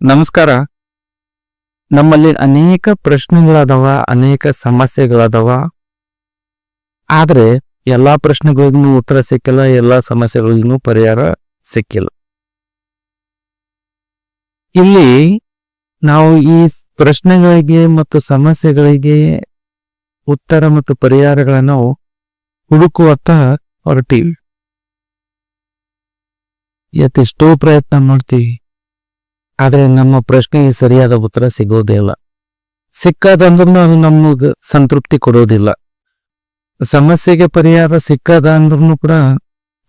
ನಮಸ್ಕಾರ. ನಮ್ಮಲ್ಲಿ ಅನೇಕ ಪ್ರಶ್ನೆಗಳದವ, ಅನೇಕ ಸಮಸ್ಯೆಗಳದಾವ. ಆದರೆ ಎಲ್ಲಾ ಪ್ರಶ್ನೆಗಳಿಗೂ ಉತ್ತರ ಸಿಕ್ಕಿಲ್ಲ, ಎಲ್ಲಾ ಸಮಸ್ಯೆಗಳಿಗೂ ಪರಿಹಾರ ಸಿಕ್ಕಿಲ್ಲ. ಇಲ್ಲಿ ನಾವು ಈ ಪ್ರಶ್ನೆಗಳಿಗೆ ಮತ್ತು ಸಮಸ್ಯೆಗಳಿಗೆ ಉತ್ತರ ಮತ್ತು ಪರಿಹಾರಗಳನ್ನು ಹುಡುಕುವತ್ತ ಹೊರಟೀವಿ. ಎಷ್ಟೋ ಪ್ರಯತ್ನ ಮಾಡ್ತೀವಿ. ಆದ್ರೆ ನಮ್ಮ ಪ್ರಶ್ನೆಗೆ ಸರಿಯಾದ ಉತ್ತರ ಸಿಗೋದೇ ಇಲ್ಲ. ಸಿಕ್ಕದಂದ್ರೂ ಅದು ನಮಗೆ ಸಂತೃಪ್ತಿ ಕೊಡೋದಿಲ್ಲ. ಸಮಸ್ಯೆಗೆ ಪರಿಹಾರ ಸಿಕ್ಕದ ಅಂದ್ರೂ ಕೂಡ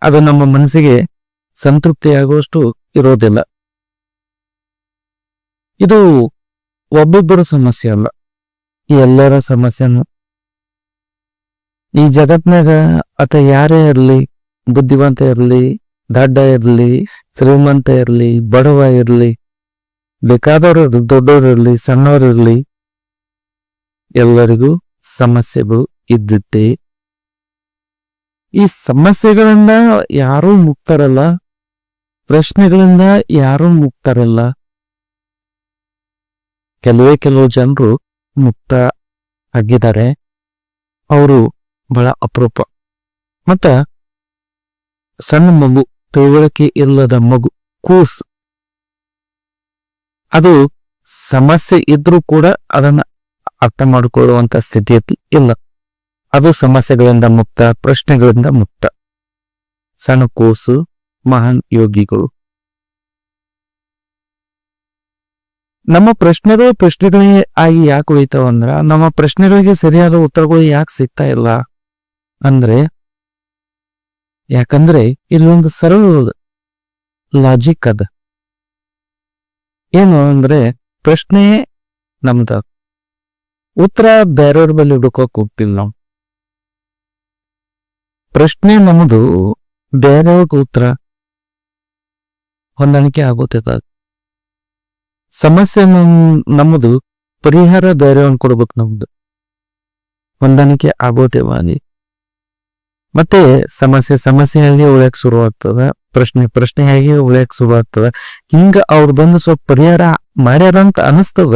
ಅದು ನಮ್ಮ ಮನಸ್ಸಿಗೆ ಸಂತೃಪ್ತಿ ಆಗುವಷ್ಟು ಇರೋದಿಲ್ಲ. ಇದು ಒಬ್ಬೊಬ್ಬರ ಸಮಸ್ಯೆ ಅಲ್ಲ. ಈ ಎಲ್ಲರ ಸಮಸ್ಯೆನೂ. ಈ ಜಗತ್ನಾಗ ಆತ ಯಾರೇ ಇರಲಿ, ಬುದ್ಧಿವಂತ ಇರಲಿ, ದಡ್ಡ ಇರಲಿ, ಶ್ರೀಮಂತ ಇರಲಿ, ಬಡವ ಇರಲಿ ಬೇಕಾದವರು ದೊಡ್ಡವರಿರಲಿ ದೊಡ್ಡವರು ಇರಲಿ ಸಣ್ಣವರು ಇರಲಿ ಎಲ್ಲರಿಗೂ ಸಮಸ್ಯೆಗಳು ಇದ್ದಿದ್ದೇ ಈ ಸಮಸ್ಯೆಗಳಿಂದ ಯಾರೂ ಮುಕ್ತರಲ್ಲ, ಪ್ರಶ್ನೆಗಳಿಂದ ಯಾರೂ ಮುಕ್ತರಲ್ಲ. ಕೆಲವೇ ಕೆಲವು ಜನರು ಮುಕ್ತ ಆಗಿದ್ದಾರೆ. ಅವರು ಬಹಳ ಅಪರೂಪ. ಮತ್ತ ಸಣ್ಣ ಮಗು ತಿಳುವಳಿಕೆ ಇಲ್ಲದ ಮಗು ಕೂಸ್ ಅದು ಸಮಸ್ಯೆ ಇದ್ರೂ ಕೂಡ ಅದನ್ನ ಅರ್ಥ ಮಾಡಿಕೊಳ್ಳುವಂತ ಸ್ಥಿತಿ ಇಲ್ಲ. ಅದು ಸಮಸ್ಯೆಗಳಿಂದ ಮುಕ್ತ, ಪ್ರಶ್ನೆಗಳಿಂದ ಮುಕ್ತ. ಸಣ್ಣ ಕೂಸು, ಮಹಾನ್ ಯೋಗಿಗಳು. ನಮ್ಮ ಪ್ರಶ್ನೆಗಳು ಪ್ರಶ್ನೆಗಳೇ ಆಗಿ ಯಾಕೆ ಉಳಿತಾವ ಅಂದ್ರ, ನಮ್ಮ ಪ್ರಶ್ನೆಗಳಿಗೆ ಸರಿಯಾದ ಉತ್ತರಗಳು ಯಾಕೆ ಸಿಗ್ತಾ ಇಲ್ಲ ಅಂದ್ರೆ, ಯಾಕಂದ್ರೆ ಇಲ್ಲೊಂದು ಸರಳ ಲಾಜಿಕ್ ಅದ. ಏನು ಅಂದ್ರೆ ಪ್ರಶ್ನೆ ನಮ್ದ. ಉತ್ತರ ಬೇರೆಯವ್ರ ಬಳಿ ಹುಡುಕೋಕ್ ಹೋಗ್ತಿಲ್ಲ ನಾವು. ಪ್ರಶ್ನೆ ನಮ್ದು ಬೇರೆಯವ್ರಿಗೆ ಉತ್ತರ ಹೊಂದಾಣಿಕೆ ಆಗೋತಿಲ್ಲ ಸಮಸ್ಯೆ ನಮ್ ನಮ್ಮದು ಪರಿಹಾರ ಬೇರೆಯವ್ರನ್ನ ಕೊಡ್ಬೇಕು ನಮ್ದು. ಹೊಂದಾಣಿಕೆ ಆಗೋದೇವಾಗಿ ಮತ್ತೆ ಸಮಸ್ಯೆ, ಸಮಸ್ಯೆಯಲ್ಲಿ ಉಳಿಯಕ್ ಶುರು ಆಗ್ತದ ಪ್ರಶ್ನೆ ಪ್ರಶ್ನೆಯಾಗಿ ಉಳಿಯಕ್ ಶುರು ಆಗ್ತದ? ಹಿಂಗ ಅವ್ರು ಬಂದು ಸ್ವಲ್ಪ ಪರಿಹಾರ ಮಾಡ್ಯಾರ ಅಂತ ಅನಿಸ್ತದ?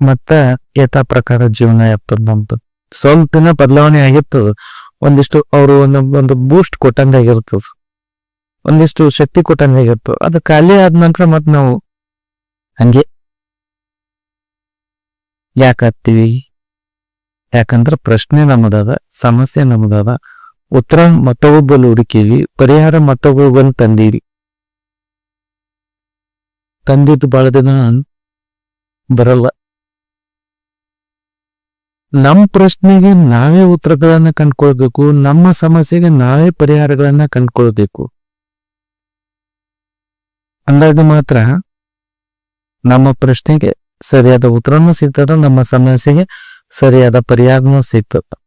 ಮತ್ತ ಯಥಾ ಪ್ರಕಾರ ಜೀವನ ಆಗ್ತದ ನಮ್ದು? ಸ್ವಲ್ಪ ದಿನ ಬದಲಾವಣೆ ಆಗಿರ್ತದ. ಒಂದಿಷ್ಟು ಅವರು ಒಂದು ಬೂಸ್ಟ್ ಕೊಟ್ಟಂಗಾಗಿರ್ತದ ಒಂದಿಷ್ಟು ಶಕ್ತಿ ಕೊಟ್ಟಂಗಾಗಿರ್ತದ ಅದು ಖಾಲಿ ಆದ ನಂತರ ಮತ್ ನಾವು ಹಂಗೆ ಯಾಕಾಗ್ತೀವಿ ಯಾಕಂದ್ರ ಪ್ರಶ್ನೆ ನಮ್ಮದದ, ಸಮಸ್ಯೆ ನಮ್ಮದದ. ಉತ್ತರ ಮತ್ತೊಬ್ಬಲು ಹುಡುಕಿವಿ ಪರಿಹಾರ ಮತ್ತೊಬ್ಬಲ್ಲಿ ತಂದೀವಿ ತಂದಿದ್ದು ಬಹಳ ದಿನ ಬರಲ್ಲ. ನಮ್ಮ ಪ್ರಶ್ನೆಗೆ ನಾವೇ ಉತ್ತರಗಳನ್ನ ಕಂಡ್ಕೊಳ್ಬೇಕು, ನಮ್ಮ ಸಮಸ್ಯೆಗೆ ನಾವೇ ಪರಿಹಾರಗಳನ್ನ ಕಂಡ್ಕೊಳ್ಬೇಕು. ಅಂದಾಗ ಮಾತ್ರ ನಮ್ಮ ಪ್ರಶ್ನೆಗೆ ಸರಿಯಾದ ಉತ್ತರನೂ ಸಿಗ್ತದ, ನಮ್ಮ ಸಮಸ್ಯೆಗೆ ಸರಿಯಾದ ಪರಿಹಾರನೂ ಸಿಗ್ತದ.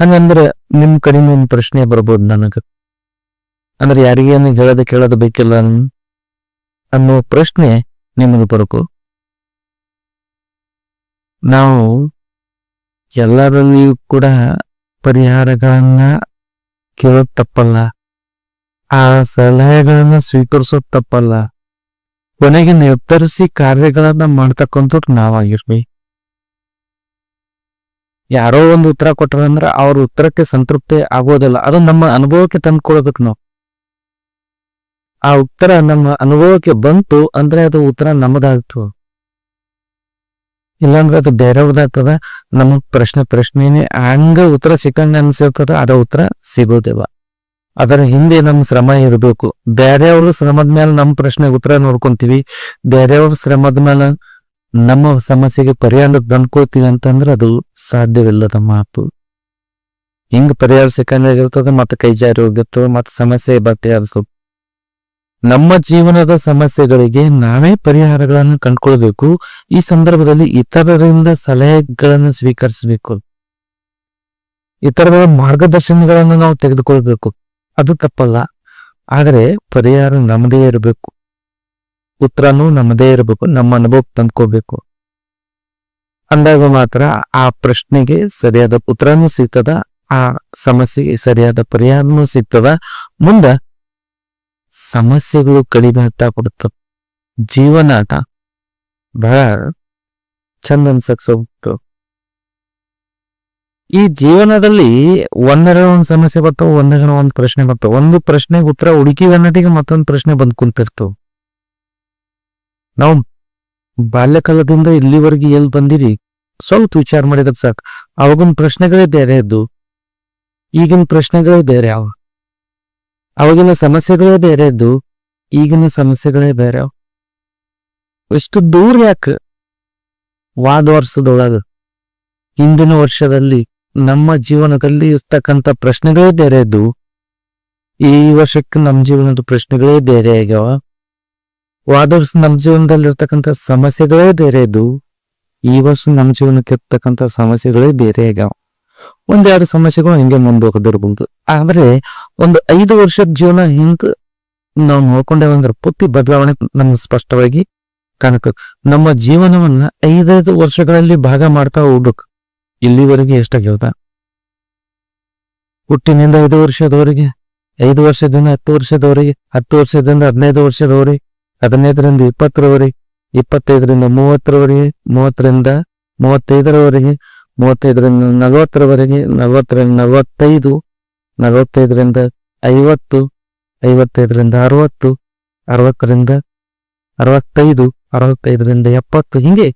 ಹಂಗಂದ್ರೆ ನಿಮ್ ಕಡೆಯಿಂದ ಒಂದು ಪ್ರಶ್ನೆ ಬರ್ಬೋದು ನನಗ. ಅಂದ್ರೆ ಯಾರಿಗೇನು ಹೇಳೋದು ಕೇಳೋದು ಬೇಕಿಲ್ಲ ಅನ್ನೋ ಪ್ರಶ್ನೆ ನಿಮಗೆ ಬರಕು. ನಾವು ಎಲ್ಲರಲ್ಲಿಯೂ ಕೂಡ ಪರಿಹಾರಗಳನ್ನ ಕೇಳೋದ್ ತಪ್ಪಲ್ಲ. ಆ ಸಲಹೆಗಳನ್ನ ಸ್ವೀಕರಿಸೋದ್ ತಪ್ಪಲ್ಲ. ಕೊನೆಗೆ ನಿರ್ಧರಿಸಿ ಕಾರ್ಯಗಳನ್ನ ಮಾಡ್ತಕ್ಕಂಥವ್ರು ನಾವಾಗಿರ್ವಿ ಯಾರೋ ಒಂದು ಉತ್ತರ ಕೊಟ್ರಂದ್ರ ಅವ್ರ ಉತ್ತರಕ್ಕೆ ಸಂತೃಪ್ತಿ ಆಗೋದಿಲ್ಲ. ಅದು ನಮ್ಮ ಅನುಭವಕ್ಕೆ ತಂದ್ಕೊಳ್ಬೇಕು ನಾವು. ಆ ಉತ್ತರ ನಮ್ಮ ಅನುಭವಕ್ಕೆ ಬಂತು ಅಂದ್ರೆ ಅದು ಉತ್ತರ ನಮ್ಮದಾಗ್ತು. ಇಲ್ಲಾಂದ್ರೆ ಅದು ಬೇರೆಯವ್ರದಾಗ್ತದ. ನಮಗ್ ಪ್ರಶ್ನೆ ಪ್ರಶ್ನೆನೇ ಹಂಗ ಉತ್ತರ ಸಿಕ್ಕಂಗ ಅನ್ಸಿರ್ತದ ಅದ ಉತ್ತರ ಸಿಗೋದಿಲ್ಲ. ಅದರ ಹಿಂದೆ ನಮ್ ಶ್ರಮ ಇರಬೇಕು. ಬೇರೆಯವ್ರ ಶ್ರಮದ ಮೇಲೆ ನಮ್ ಪ್ರಶ್ನೆಗೆ ಉತ್ತರ ನೋಡ್ಕೊಂತೀವಿ. ಬೇರೆಯವ್ರ ಶ್ರಮದ ಮೇಲೆ ನಮ್ಮ ಸಮಸ್ಯೆಗೆ ಪರಿಹಾರ ಕಂಡ್ಕೊಳ್ತೀವಿ ಅಂತಂದ್ರೆ ಅದು ಸಾಧ್ಯವಿಲ್ಲದ ಮಾತು. ಹಿಂಗ್ ಪರಿಹಾರ ಸಿಕ್ಕಂಗಾಗಿರ್ತದ ಮತ್ತೆ ಕೈ ಜಾರಿ ಹೋಗಿರ್ತದೆ, ಮತ್ತೆ ಸಮಸ್ಯೆ ಬಗೆಹರಿಸ್ತದೆ ನಮ್ಮ ಜೀವನದ ಸಮಸ್ಯೆಗಳಿಗೆ ನಾವೇ ಪರಿಹಾರಗಳನ್ನು ಕಂಡುಕೊಳ್ಬೇಕು. ಈ ಸಂದರ್ಭದಲ್ಲಿ ಇತರರಿಂದ ಸಲಹೆಗಳನ್ನು ಸ್ವೀಕರಿಸಬೇಕು. ಇತರರ ಮಾರ್ಗದರ್ಶನಗಳನ್ನು ನಾವು ತೆಗೆದುಕೊಳ್ಬೇಕು. ಅದು ತಪ್ಪಲ್ಲ. ಆದರೆ ಪರಿಹಾರ ನಮ್ಮದೇ ಇರಬೇಕು. ಉತ್ತರನೂ ನಮ್ಮದೇ ಇರಬೇಕು, ನಮ್ಮ ಅನುಭವಕ್ಕೆ ತಂದ್ಕೋಬೇಕು ಅಂದಾಗ ಮಾತ್ರ ಆ ಪ್ರಶ್ನೆಗೆ ಸರಿಯಾದ ಉತ್ತರನೂ ಸಿಗ್ತದ, ಆ ಸಮಸ್ಯೆಗೆ ಸರಿಯಾದ ಪರಿಹಾರನೂ ಸಿಗ್ತದ. ಮುಂದ ಸಮಸ್ಯೆಗಳು ಕಡಿಮೆ ಆಗ್ತಾ ಕೊಡುತ್ತವೆ ಜೀವನಾಟ ಬಹಳ ಚಂದ ಅನ್ಸಕ್ ಈ ಜೀವನದಲ್ಲಿ ಒಂದರ ಒಂದ್ ಸಮಸ್ಯೆ ಬರ್ತಾವ, ಒಂದರ ಒಂದ್ ಪ್ರಶ್ನೆ ಬರ್ತಾವ. ಒಂದು ಪ್ರಶ್ನೆಗೆ ಉತ್ತರ ಹುಡುಕಿ ಅನ್ನೋದಿಗೆ ಮತ್ತೊಂದು ಪ್ರಶ್ನೆ ಬಂದ್ ಕುಂತಿರ್ತಾವ. ನಾವು ಬಾಲ್ಯಕಾಲದಿಂದ ಇಲ್ಲಿವರೆಗೆ ಎಲ್ಲಿ ಬಂದಿರಿ? ಸ್ವಲ್ಪ ವಿಚಾರ ಮಾಡಿದ್ರೆ ಸಾಕು. ಅವಾಗಿನ ಪ್ರಶ್ನೆಗಳೇ ಬೇರೆ ಇದ್ದು, ಈಗಿನ ಪ್ರಶ್ನೆಗಳೇ ಬೇರೆ ಅವ. ಅವಾಗಿನ ಸಮಸ್ಯೆಗಳೇ ಬೇರೆ ಇದ್ದು, ಈಗಿನ ಸಮಸ್ಯೆಗಳೇ ಬೇರೆ ಅವ. ಎಷ್ಟು ದೂರ ಯಾಕೆ? ವಾದ ವರ್ಷದೊಳಗ ಹಿಂದಿನ ವರ್ಷದಲ್ಲಿ, ನಮ್ಮ ಜೀವನದಲ್ಲಿ ಇರ್ತಕ್ಕಂಥ ಪ್ರಶ್ನೆಗಳೇ ಬೇರೆ ಇದ್ದು, ಈ ವರ್ಷಕ್ಕೆ ನಮ್ಮ ಜೀವನದ ಪ್ರಶ್ನೆಗಳೇ ಬೇರೆ ಆಗ್ಯಾವ. ವಾದ ವರ್ಷ ನಮ್ಮ ಜೀವನದಲ್ಲಿ ಇರ್ತಕ್ಕಂಥ ಸಮಸ್ಯೆಗಳೇ ಬೇರೆ ಇದ್ದು ಈ ವರ್ಷ ನಮ್ಮ ಜೀವನಕ್ಕೆ ಇರ್ತಕ್ಕಂಥ ಸಮಸ್ಯೆಗಳೇ ಬೇರೆ ಆಗ್ಯಾವ ಒಂದೆರಡು ಸಮಸ್ಯೆಗಳು ಹಿಂಗೆ ಮುಂದುವರೆದಿರ್ಬೋದು ಆದ್ರೆ ಒಂದು ಐದು ವರ್ಷದ ಜೀವನ ಹಿಂಗ್ ನಾವು ನೋಡ್ಕೊಂಡೇವೆ ಅಂದ್ರೆ ಪೂರ್ತಿ ಬದಲಾವಣೆ ನಮ್ಗೆ ಸ್ಪಷ್ಟವಾಗಿ ಕಾಣಕ ನಮ್ಮ ಜೀವನವನ್ನ ಐದೈದು ವರ್ಷಗಳಲ್ಲಿ ಭಾಗ ಮಾಡ್ತಾ ಹೋಗ್ಬೇಕು. ಇಲ್ಲಿವರೆಗೆ ಎಷ್ಟಾಗಿರ್ತ ಹುಟ್ಟಿನಿಂದ ಐದು ವರ್ಷದವರೆಗೆ, ಐದು ವರ್ಷದಿಂದ ಹತ್ತು ವರ್ಷದವರೆಗೆ, ಹತ್ತು ವರ್ಷದಿಂದ ಹದಿನೈದು ವರ್ಷದವರೆಗೆ. ಹದಿನೈದರಿಂದ ಇಪ್ಪತ್ತರವರೆಗೆ, ಇಪ್ಪತ್ತೈದರಿಂದ ಮೂವತ್ತರವರೆಗೆ, ಮೂವತ್ತರಿಂದ ಮೂವತ್ತೈದರವರೆಗೆ, ಮೂವತ್ತೈದರಿಂದ ನಲವತ್ತರವರೆಗೆ, ನಲವತ್ತರಿಂದ ನಲವತ್ತೈದು, ನಲವತ್ತೈದರಿಂದ ಐವತ್ತು, ಐವತ್ತೈದರಿಂದ ಅರವತ್ತು, ಅರವತ್ತರಿಂದ ಅರವತ್ತೈದು, ಅರವತ್ತೈದರಿಂದ ಎಪ್ಪತ್ತು. ಹಿಂಗೆ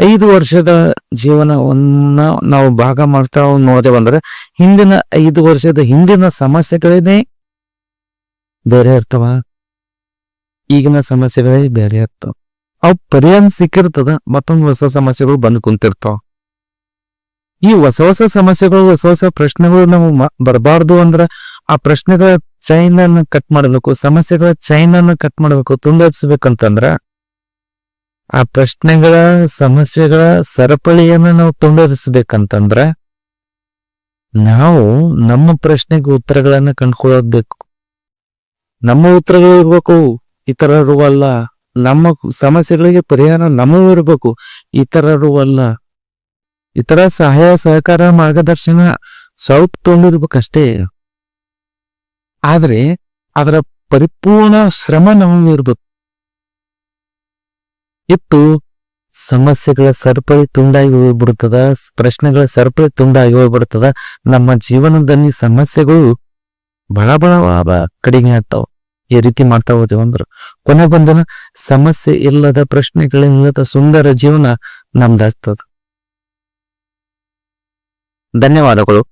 ಐದು ವರ್ಷದ ಜೀವನವನ್ನ ನಾವು ಭಾಗ ಮಾಡ್ತಾ ನೋಡದೆ ಅಂದ್ರೆ ಹಿಂದಿನ ಐದು ವರ್ಷದ ಹಿಂದಿನ ಸಮಸ್ಯೆಗಳೇನೆ ಬೇರೆ ಇರ್ತವ ಈಗಿನ ಸಮಸ್ಯೆಗಳೇ ಬೇರೆ ಇರ್ತಾವ. ಅವು ಪರಿಹಾರ ಸಿಕ್ಕಿರ್ತದ, ಮತ್ತೊಂದು ಹೊಸ ಸಮಸ್ಯೆಗಳು ಬಂದು ಕುಂತಿರ್ತಾವ. ಈ ಹೊಸ ಹೊಸ ಸಮಸ್ಯೆಗಳು, ಹೊಸ ಹೊಸ ಪ್ರಶ್ನೆಗಳು ನಾವು ಬರಬಾರ್ದು ಅಂದ್ರ ಆ ಪ್ರಶ್ನೆಗಳ ಚೈನ್ ಅನ್ನು ಕಟ್ ಮಾಡಬೇಕು, ಸಮಸ್ಯೆಗಳ ಚೈನ್ ಅನ್ನು ಕಟ್ ಮಾಡಬೇಕು, ತುಂಡರಿಸ್ಬೇಕಂತಂದ್ರ ಆ ಪ್ರಶ್ನೆಗಳ, ಸಮಸ್ಯೆಗಳ ಸರಪಳಿಯನ್ನ ನಾವು ತುಂಡರಿಸ್ಬೇಕಂತಂದ್ರ ನಾವು ನಮ್ಮ ಪ್ರಶ್ನೆಗೆ ಉತ್ತರಗಳನ್ನ ಕಂಡುಕೊಳ್ಳೋದ್ಬೇಕು ನಮ್ಮ ಉತ್ತರಗಳು ಇರ್ಬೇಕು ಇತರರು ಅಲ್ಲ ನಮ್ಮ ಸಮಸ್ಯೆಗಳಿಗೆ ಪರಿಹಾರ ನಮಗೂ ಇರಬೇಕು. ಇತರರು ಅಲ್ಲ ಇತರ ಸಹಾಯ ಸಹಕಾರ ಮಾರ್ಗದರ್ಶನ ಸ್ವಲ್ಪ ತೊಗೊಂಡಿರ್ಬೇಕಷ್ಟೇ ಆದ್ರೆ ಅದರ ಪರಿಪೂರ್ಣ ಶ್ರಮ ನಮಗೂ ಇರ್ಬೇಕು. ಇತ್ತು ಸಮಸ್ಯೆಗಳ ಸರಪಳಿ ತುಂಡಾಗಿ ಹೋಗ್ಬಿಡ್ತದ, ಪ್ರಶ್ನೆಗಳ ಸರಪಳಿ ತುಂಡಾಗಿ ಹೋಗ್ಬಿಡ್ತದ, ನಮ್ಮ ಜೀವನದಲ್ಲಿ ಸಮಸ್ಯೆಗಳು ಬಹಳ ಬಹಳ ಕಡಿಮೆ ಆಗ್ತಾವ. ಈ ರೀತಿ ಮಾಡ್ತಾ ಹೋದೆವು ಅಂದ್ರ. ಕೊನೆ ಬಂದನ ಸಮಸ್ಯೆ ಇಲ್ಲದ ಪ್ರಶ್ನೆಗಳಿಲ್ಲದ ಸುಂದರ ಜೀವನ ನಮ್ದಾಗ್ತದ. ಧನ್ಯವಾದಗಳು.